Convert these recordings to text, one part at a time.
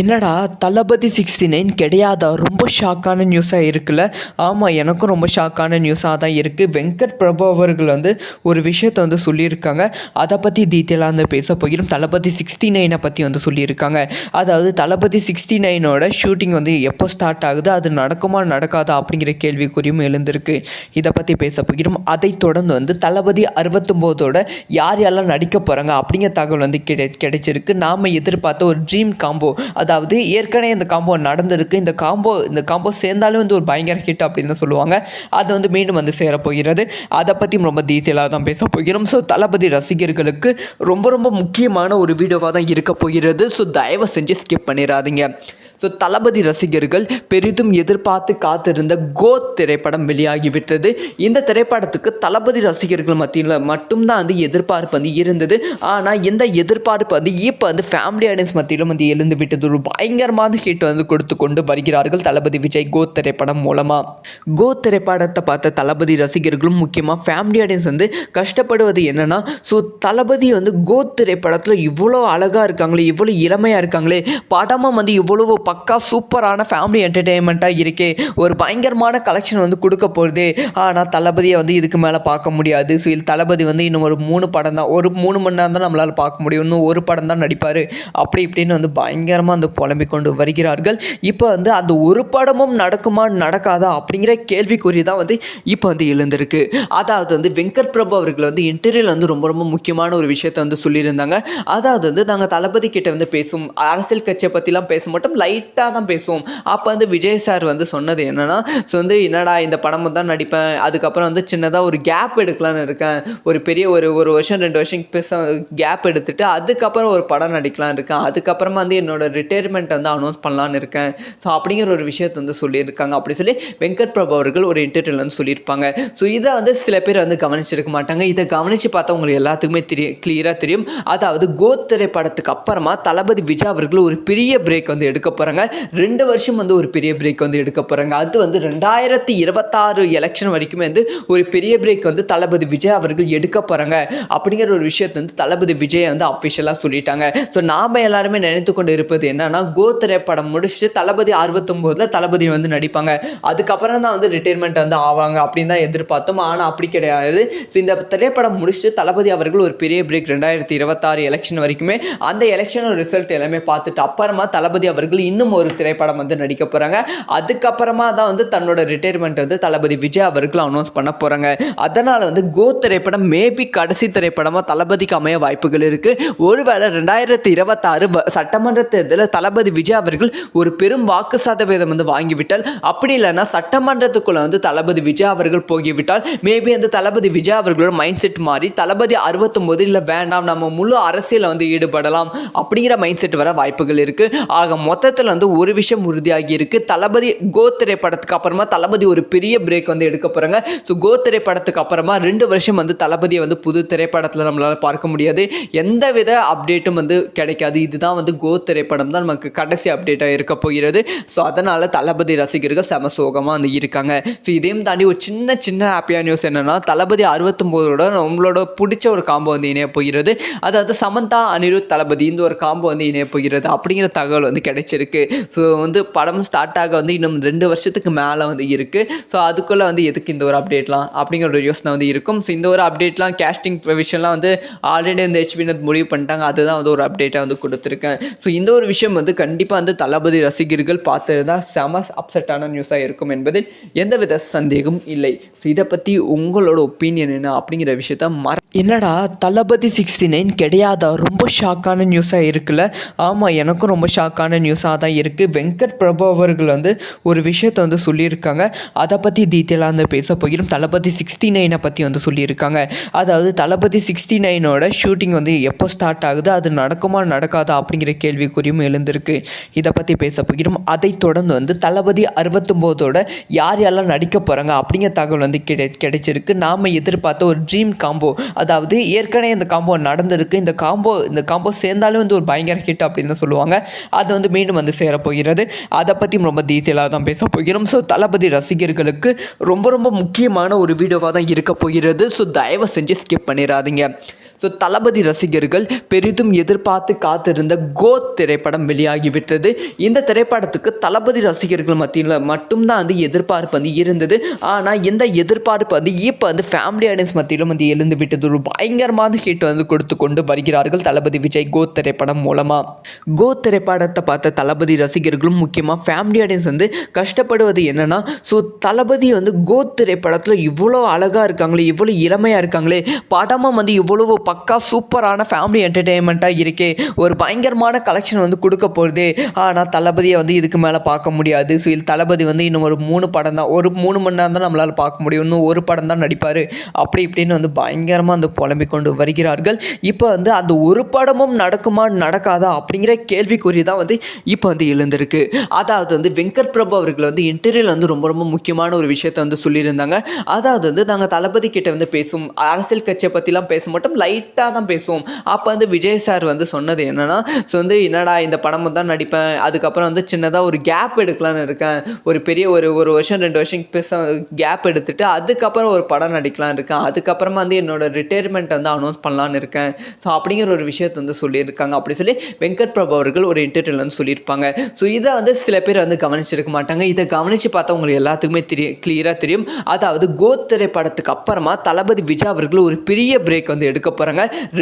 என்னடா தளபதி sixty nine கிடையாதா? ரொம்ப ஷாக்கான நியூஸாக இருக்குல்ல. ஆமாம் எனக்கும் ரொம்ப ஷாக்கான நியூஸாக தான் இருக்குது வெங்கட் பிரபு அவர்கள் வந்து ஒரு விஷயத்தை வந்து சொல்லியிருக்காங்க. அதை பற்றி டீட்டெயிலாக வந்து பேச போகிறோம். தளபதி சிக்ஸ்டி நைனை பற்றி வந்து சொல்லியிருக்காங்க. அதாவது தளபதி சிக்ஸ்டி நைனோட ஷூட்டிங் வந்து எப்போ ஸ்டார்ட் ஆகுது? அது நடக்குமா நடக்காதா? அப்படிங்கிற கேள்விக்குறியும் எழுந்திருக்கு. இதை பற்றி பேச போகிறோம். அதைத் தொடர்ந்து வந்து தளபதி அறுபத்தொம்போதோட யார் யாரெல்லாம் நடிக்க போகிறாங்க அப்படிங்கிற தகவல் வந்து கிடை கிடைச்சிருக்கு. நாம் எதிர்பார்த்த ஒரு ட்ரீம் காம்போ அது அதாவது ஏற்கனவே இந்த காம்போ நடந்திருக்கு. இந்த காம்போ இந்த காம்போ சேர்ந்தாலும் வந்து ஒரு பயங்கர ஹிட் அப்படின்னு தான் சொல்லுவாங்க. அது வந்து மீண்டும் வந்து சேரப்போகிறது அதை பற்றி ரொம்ப டீட்டெயிலாக தான் பேச போகிறோம். ஸோ தளபதி ரசிகர்களுக்கு ரொம்ப ரொம்ப முக்கியமான ஒரு வீடியோவாக தான் இருக்க போகிறது. ஸோ தயவு செஞ்சு ஸ்கிப் பண்ணிடாதீங்க. ஸோ தளபதி ரசிகர்கள் பெரிதும் எதிர்பார்த்து காத்திருந்த கோத் திரைப்படம் வெளியாகிவிட்டது. இந்த திரைப்படத்துக்கு தளபதி ரசிகர்கள் மத்தியில் மட்டும்தான் வந்து எதிர்பார்ப்பு வந்து இருந்தது. ஆனால் இந்த எதிர்பார்ப்பு வந்து இப்போ வந்து ஃபேமிலி ஆடியன்ஸ் மத்தியிலும் வந்து எழுந்து விட்டது. ஒரு பயங்கரமான ஹிட் வந்து கொடுத்து கொண்டு வருகிறார்கள் தளபதி விஜய் கோத் திரைப்படம் மூலமாக கோத் திரைப்படத்தை பார்த்த தளபதி ரசிகர்களும் முக்கியமாக ஃபேமிலி ஆடியன்ஸ் வந்து கஷ்டப்படுவது என்னென்னா ஸோ தளபதி வந்து கோத் திரைப்படத்தில் இவ்வளோ அழகாக இருக்காங்களே இவ்வளோ இளமையாக இருக்காங்களே படமும் வந்து இவ்வளவு பக்கா சூப்பரான ஃபேமிலி என்டர்டெயின்மெண்ட்டாக இருக்கே. ஒரு பயங்கரமான கலெக்ஷன் வந்து கொடுக்க போகுது. ஆனால் தளபதியை வந்து இதுக்கு மேலே பார்க்க முடியாது. ஸோ இது தளபதி வந்து இன்னும் ஒரு மூணு படம் தான். ஒரு மூணு மணி நேரம் தான் நம்மளால் பார்க்க முடியும். இன்னும் ஒரு படம் தான் நடிப்பார். அப்படி இப்படின்னு வந்து பயங்கரமாக வந்து புலம்பிக் கொண்டு வருகிறார்கள். இப்போ வந்து அந்த ஒரு படமும் நடக்குமா நடக்காதா அப்படிங்கிற கேள்விக்குறி தான் வந்து இப்போ வந்து எழுந்திருக்கு. அதாவது வந்து வெங்கட் பிரபு அவர்கள் வந்து இன்டர்வியூவில் வந்து ரொம்ப ரொம்ப முக்கியமான ஒரு விஷயத்தை வந்து சொல்லியிருந்தாங்க. அதாவது வந்து நாங்கள் தளபதி கிட்ட வந்து பேசும் அரசியல் கட்சியை பற்றிலாம் பேச மாட்டோம். லைட்டாக தான் பேசுவோம். அப்போ வந்து விஜய் சார் வந்து சொன்னது என்னன்னா ஸோ வந்து என்னடா இந்த படமும் தான் நடிப்பேன். அதுக்கப்புறம் வந்து சின்னதாக ஒரு கேப் எடுக்கலான்னு இருக்கேன். ஒரு பெரிய ஒரு ஒரு வருஷம் ரெண்டு வருஷம் பேச கேப் எடுத்துட்டு அதுக்கப்புறம் ஒரு படம் நடிக்கலான்னு இருக்கேன். அதுக்கப்புறமா வந்து என்னோட ரிட்டையர்மெண்ட் வந்து அனௌன்ஸ் பண்ணலான்னு இருக்கேன். ஸோ அப்படிங்கிற ஒரு விஷயத்தை வந்து சொல்லியிருக்காங்க. அப்படி சொல்லி வெங்கட் பிரபு அவர்கள் ஒரு இன்டர்வியூவில் வந்து சொல்லியிருப்பாங்க. ஸோ இதை வந்து சில பேர் வந்து கவனிச்சிருக்க மாட்டாங்க. இதை கவனித்து பார்த்தா உங்களுக்கு எல்லாத்துக்குமே தெரியும் கிளியராக தெரியும். அதாவது கோத்திரை படத்துக்கு அப்புறமா தளபதி விஜய் அவர்கள் ஒரு பெரிய பிரேக் வந்து எடுக்க போகிறாங்க ரெண்டு வருஷம் வந்து ஒரு பெரிய பிரேக் வந்து எடுக்க போகிறாங்க அது வந்து ரெண்டாயிரத்தி இருபத்தாறு எலெக்ஷன் வரைக்குமே வந்து ஒரு பெரிய பிரேக் வந்து தளபதி விஜய் அவர்கள் எடுக்க போகிறாங்க அப்படிங்கிற ஒரு விஷயத்தை வந்து தளபதி விஜய் வந்து அஃபிஷியலாக சொல்லிட்டாங்க. ஸோ நாம் எல்லாருமே நினைத்து கொண்டு இருப்பது என்னன்னா கோ திரைப்படம் முடிச்சுட்டு தளபதி அறுபத்தொம்போதில் தளபதி வந்து நடிப்பாங்க. அதுக்கப்புறம் தான் வந்து ரிட்டைர்மெண்ட் வந்து ஆவாங்க அப்படின்னு தான் எதிர்பார்த்தோம். ஆனால் அப்படி கிடையாது. ஸோ இந்த திரைப்படம் முடிச்சுட்டு தளபதி அவர்கள் ஒரு பெரிய பிரேக் ரெண்டாயிரத்தி இருபத்தாறு எலெக்ஷன் வரைக்குமே அந்த எலெக்ஷனோட ரிசல்ட் எல்லாமே பார்த்துட்டு அப்புறமா தளபதி அவர்கள் இன்னும் ஒரு திரைப்படம் வந்து நடிக்க போகிறாங்க அதுக்கப்புறமா தான் வந்து தன்னோட ரிட்டையர்மெண்ட் வந்து தளபதி விஜய் அவர்கள் அனௌன்ஸ் பண்ண போகிறாங்க அதனால் வந்து கோ திரைப்படம் மேபி கடைசி திரைப்படமாக தளபதிக்கு அமைய வாய்ப்புகள் இருக்குது ஒருவேளை ரெண்டாயிரத்தி இருபத்தாறு சட்டமன்ற தேர்தலில் தளபதி விஜய் அவர்கள் ஒரு பெரும் வாக்கு சதவீதம் வந்து வாங்கிவிட்டால் அப்படி இல்லைன்னா சட்டமன்றத்துக்குள்ளே வந்து தளபதி விஜய் அவர்கள் போகிவிட்டால் மேபி அந்த தளபதி விஜய் அவர்களோட மைண்ட் செட் மாறி தளபதி அறுபத்தொம்போது இல்லை வேண்டாம் நம்ம முழு அரசியலில் வந்து ஈடுபடலாம் அப்படிங்கிற மைண்ட் செட் வர வாய்ப்புகள் இருக்குது ஆக மொத்தத்தில் வந்து ஒரு விஷயம் உறுதியாகி இருக்குது தளபதி கோ திரைப்படத்துக்கு அப்புறமா தளபதி ஒரு பெரிய பிரேக் வந்து எடுக்க போகிறாங்க ஸோ கோ திரைப்படத்துக்கு அப்புறமா ரெண்டு வருஷம் வந்து தளபதியை வந்து புது திரைப்படத்தில் நம்மளால் பார்க்க முடியாது. எந்த வித அப்டேட்டும் வந்து கிடைக்காது. இதுதான் வந்து கோ திரைப்படம் தான் நமக்கு கடைசி அப்டேட்டாக இருக்க போகிறது. ஸோ அதனால் தளபதி ரசிகர்கள் செம சோகமாக வந்து இருக்காங்க. ஸோ இதையும் தாண்டி ஒரு சின்ன சின்ன ஹாப்பியான நியூஸ் என்னென்னா தளபதி அறுபத்தொம்போதோட நம்மளோட பிடிச்ச ஒரு காம்போ வந்து இணைய போகிறது. அதாவது சமந்தா அனிருத் தளபதி இந்த ஒரு காம்போ வந்து இணைய போகிறது. அப்படிங்கிற தகவல் வந்து கிடைச்சிருக்கு. ஸோ வந்து படம் ஸ்டார்ட் ஆக வந்து இன்னும் ரெண்டு வருஷத்துக்கு மேலே வந்து இருக்குது ஸோ அதுக்குள்ளே வந்து எதுக்கு இந்த ஒரு அப்டேட்லாம் அப்படிங்கிற ஒரு யோசனை வந்து இருக்கும். ஸோ இந்த ஒரு அப்டேட்லாம் கேஸ்டிங் விஷயம்லாம் வந்து ஆல்ரெடி வந்து ஹெச்பினத் முடிவு பண்ணிட்டாங்க. அதுதான் வந்து ஒரு அப்டேட்டாக வந்து கொடுத்துருக்கேன். ஸோ இந்த ஒரு விஷயம் வந்து கண்டிப்பாக வந்து தளபதி ரசிகர்கள் பார்த்துருந்தா செம அப்செட்டான நியூஸாக இருக்கும் என்பதில் எந்தவித சந்தேகமும் இல்லை. ஸோ இதை பற்றி உங்களோட ஒப்பீனியன் என்ன அப்படிங்கிற விஷயத்த மற என்னடா தளபதி சிக்ஸ்டி நைன் கிடையாதா? ரொம்ப ஷாக்கான நியூஸாக இருக்குல்ல? ஆமாம் எனக்கும் ரொம்ப ஷாக்கான நியூஸாக தான் இருக்குது வெங்கட் பிரபு அவர்கள் வந்து ஒரு விஷயத்தை வந்து சொல்லியிருக்காங்க. அதை பற்றி டீட்டெயிலாக வந்து பேச போகிறோம். தளபதி சிக்ஸ்டி நைனை பற்றி வந்து சொல்லியிருக்காங்க. அதாவது தளபதி சிக்ஸ்டி நைனோட ஷூட்டிங் வந்து எப்போ ஸ்டார்ட் ஆகுது? அது நடக்குமா நடக்காதா அப்படிங்கிற கேள்விக்குறியும் எழுந்திருக்கு. இதை பற்றி பேச போகிறோம். அதைத் தொடர்ந்து வந்து தளபதி அறுபத்தொம்போதோட யார் யாரெல்லாம் நடிக்க போகிறாங்க அப்படிங்கிற தகவல் வந்து கிடை கிடைச்சிருக்கு. நாம் எதிர்பார்த்த ஒரு ட்ரீம் காம்போ அதாவது ஏற்கனவே இந்த காம்போ நடந்திருக்கு. இந்த காம்போ இந்த காம்போ சேர்ந்தாலும் வந்து ஒரு பயங்கர ஹிட் அப்படின்னு தான் சொல்லுவாங்க. அது வந்து மீண்டும் வந்து வந்து சேரப்போகிறது. அதை பற்றியும் ரொம்ப டீட்டெயிலாக தான் பேச போகிறோம். ஸோ தளபதி ரசிகர்களுக்கு ரொம்ப ரொம்ப முக்கியமான ஒரு வீடியோவாக தான் இருக்க போகிறது. ஸோ தயவு செஞ்சு ஸ்கிப் பண்ணிடாதீங்க. ஸோ தளபதி ரசிகர்கள் பெரிதும் எதிர்பார்த்து காத்திருந்த கோத் திரைப்படம் வெளியாகிவிட்டது. இந்த திரைப்படத்துக்கு தளபதி ரசிகர்கள் மத்தியில் மட்டும்தான் வந்து எதிர்பார்ப்பு வந்து இருந்தது. ஆனால் இந்த எதிர்பார்ப்பு வந்து இப்போ வந்து ஃபேமிலி ஆடியன்ஸ் மத்தியிலும் வந்து எழுந்து விட்டது. ஒரு பயங்கரமான ஹிட் வந்து கொடுத்து கொண்டு வருகிறார்கள் தளபதி விஜய் கோத் திரைப்படம் மூலமாக கோத் திரைப்படத்தை பார்த்த தளபதி ரசிகர்களும் முக்கியமாக ஃபேமிலி ஆடியன்ஸ் வந்து கஷ்டப்படுவது என்னென்னா ஸோ தளபதி வந்து கோத் திரைப்படத்தில் இவ்வளோ அழகாக இருக்காங்களே இவ்வளோ இளமையாக இருக்காங்களே படமும் வந்து இவ்வளவு பக்கா சூப்பரான ஃபேமிலி என்டர்டெயின்மெண்ட்டாக இருக்கே. ஒரு பயங்கரமான கலெக்ஷன் வந்து கொடுக்க போகுதே. ஆனால் தளபதியை வந்து இதுக்கு மேலே பார்க்க முடியாது. ஸோ இது தளபதி வந்து இன்னும் ஒரு மூணு படம் தான். ஒரு மூணு மணி நேரம் தான் நம்மளால் பார்க்க முடியும். இன்னும் ஒரு படம் தான் நடிப்பார். அப்படி இப்படின்னு வந்து பயங்கரமாக வந்து புலம்பிக் கொண்டு வருகிறார்கள். இப்போ வந்து அந்த ஒரு படமும் நடக்குமா நடக்காதா அப்படிங்கிற கேள்விக்குறி தான் வந்து இப்போ வந்து எழுந்திருக்கு. அதாவது வந்து வெங்கட் பிரபு அவர்கள் வந்து இன்டர்வியூவில் வந்து ரொம்ப ரொம்ப முக்கியமான ஒரு விஷயத்தை வந்து சொல்லியிருந்தாங்க. அதாவது வந்து நாங்கள் தளபதி கிட்ட வந்து பேசும் அரசியல் கட்சியை பற்றிலாம் பேச மாட்டோம். லைட்டாக தான் பேசுவோம். அப்போ வந்து விஜய் சார் வந்து சொன்னது என்னன்னா ஸோ வந்து என்னடா இந்த படமும் தான் நடிப்பேன். அதுக்கப்புறம் வந்து சின்னதாக ஒரு கேப் எடுக்கலான்னு இருக்கேன். ஒரு பெரிய ஒரு ஒரு வருஷம் ரெண்டு வருஷம் பேச கேப் எடுத்துட்டு அதுக்கப்புறம் ஒரு படம் நடிக்கலான்னு இருக்கேன். அதுக்கப்புறமா வந்து என்னோட ரிட்டையர்மெண்ட் வந்து அனௌன்ஸ் பண்ணலான்னு இருக்கேன். ஸோ அப்படிங்கிற ஒரு விஷயத்தை வந்து சொல்லியிருக்காங்க. அப்படி சொல்லி வெங்கட் பிரபு அவர்கள் ஒரு இன்டர்வியூவில் வந்து சொல்லியிருப்பாங்க. ஸோ இதை வந்து சில பேர் வந்து கவனிச்சிருக்க மாட்டாங்க. இதை கவனித்து பார்த்தா உங்களுக்கு எல்லாத்துக்குமே தெரியும் கிளியராக தெரியும். அதாவது கோத்திரை படத்துக்கு அப்புறமா தளபதி விஜய் அவர்கள் ஒரு பெரிய பிரேக் வந்து எடுக்க போகிறாங்க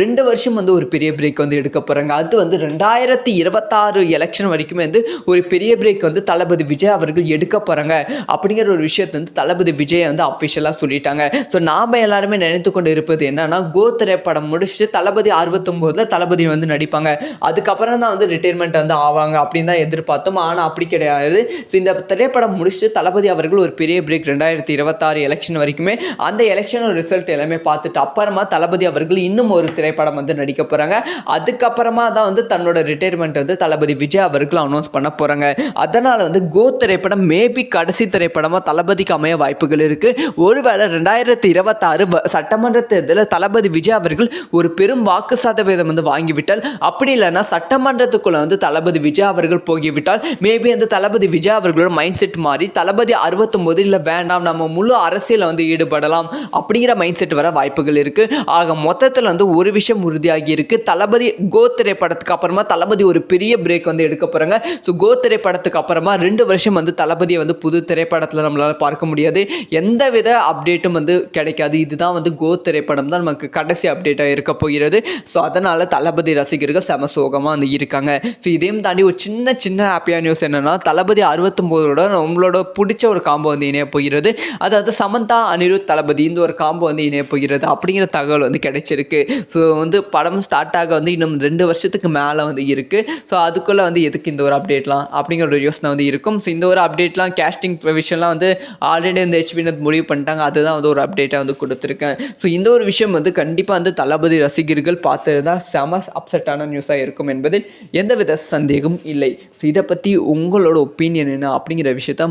ரெண்டு வருஷம் வந்து ஒரு பெரிய பிரேக் வந்து எடுக்க போகிறாங்க அது வந்து ரெண்டாயிரத்தி இருபத்தாறு எலெக்ஷன் வரைக்குமே வந்து ஒரு பெரிய பிரேக் வந்து தளபதி விஜய் அவர்கள் எடுக்க போகிறாங்க அப்படிங்கிற ஒரு விஷயத்தை வந்து தளபதி விஜய் வந்து அஃபிஷியலாக சொல்லிட்டாங்க. ஸோ நாம் எல்லாருமே நினைத்து கொண்டு இருப்பது என்னன்னா கோ திரைப்படம் முடிச்சுட்டு தளபதி அறுபத்தொம்போதில் தளபதி வந்து நடிப்பாங்க. அதுக்கப்புறம் தான் வந்து ரிட்டைர்மெண்ட் வந்து ஆவாங்க அப்படின்னு தான் எதிர்பார்த்தோம். ஆனால் அப்படி கிடையாது. ஸோ இந்த திரைப்படம் முடிச்சுட்டு தளபதி அவர்கள் ஒரு பெரிய பிரேக் ரெண்டாயிரத்தி இருபத்தாறு எலெக்ஷன் வரைக்குமே அந்த எலெக்ஷனோட ரிசல்ட் எல்லாமே பார்த்துட்டு அப்புறமா தளபதி அவர்கள் இன்னும் ஒரு திரைப்படம் வந்து நடிக்க போகிறாங்க அதுக்கப்புறமா தான் வந்து தன்னோட ரிட்டையர்மெண்ட் வந்து தளபதி விஜய் அவர்கள் அனௌன்ஸ் பண்ண போகிறாங்க அதனால் வந்து கோ திரைப்படம் மேபி கடைசி திரைப்படமாக தளபதிக்கு அமைய வாய்ப்புகள் இருக்குது ஒருவேளை ரெண்டாயிரத்தி இருபத்தாறு வ- சட்டமன்ற தேர்தலில் தளபதி விஜய் அவர்கள் ஒரு பெரும் வாக்கு சதவீதம் வந்து வாங்கிவிட்டால் அப்படி இல்லைன்னா சட்டமன்றத்துக்குள்ளே வந்து தளபதி விஜய் அவர்கள் போகிவிட்டால் மேபி அந்த தளபதி விஜய் அவர்களோட மைண்ட் செட் மாறி தளபதி அறுபத்தொம்போது இல்லை வேண்டாம் நம்ம முழு அரசியலில் வந்து ஈடுபடலாம் அப்படிங்கிற மைண்ட் செட் வர வாய்ப்புகள் இருக்குது ஆக மொத்தத்தில் வந்து ஒரு விஷயம் உறுதியாகி இருக்கு. தளபதி கோ திரைப்படத்துக்கு அப்புறமா தளபதி ஒரு பெரிய பிரேக் வந்து எடுக்க போகிறாங்க ஸோ கோ திரைப்படத்துக்கு அப்புறமா ரெண்டு வருஷம் வந்து தளபதியை வந்து புது திரைப்படத்தில் நம்மளால் பார்க்க முடியாது. எந்த வித அப்டேட்டும் வந்து கிடைக்காது. இதுதான் வந்து கோ திரைப்படம் தான் நமக்கு கடைசி அப்டேட்டாக இருக்க போகிறது. ஸோ அதனால் தளபதி ரசிகர்கள் செம சோகமாக வந்து இருக்காங்க. ஸோ இதையும் தாண்டி ஒரு சின்ன சின்ன ஹாப்பியான நியூஸ் என்னன்னா தளபதி அறுபத்தொம்போதோட நம்மளோட பிடிச்ச ஒரு காம்போ வந்து இணைய போகிறது. அதாவது சமந்தா அனிருத் தளபதி இந்த ஒரு காம்போ வந்து இணைய போகிறது. அப்படிங்கிற தகவல் வந்து கிடைச்சிருக்கு. ஸோ வந்து படம் ஸ்டார்ட் ஆக வந்து இன்னும் ரெண்டு வருஷத்துக்கு மேலே வந்து இருக்குது ஸோ அதுக்குள்ளே வந்து எதுக்கு இந்த ஒரு அப்டேட்லாம் அப்படிங்கிற ஒரு யோசனை வந்து இருக்கும். ஸோ இந்த ஒரு அப்டேட்லாம் கேஸ்டிங் விஷயம்லாம் வந்து ஆல்ரெடி வந்து ஹெச்பினத் முடிவு பண்ணிட்டாங்க. அதுதான் வந்து ஒரு அப்டேட்டாக வந்து கொடுத்துருக்கேன். ஸோ இந்த ஒரு விஷயம் வந்து கண்டிப்பாக வந்து தளபதி ரசிகர்கள் பார்த்துருந்தா செம அப்செட்டான நியூஸாக இருக்கும் என்பதில் எந்தவித சந்தேகமும் இல்லை. ஸோ இதை பற்றி உங்களோட ஒப்பீனியன் என்ன அப்படிங்கிற விஷயத்த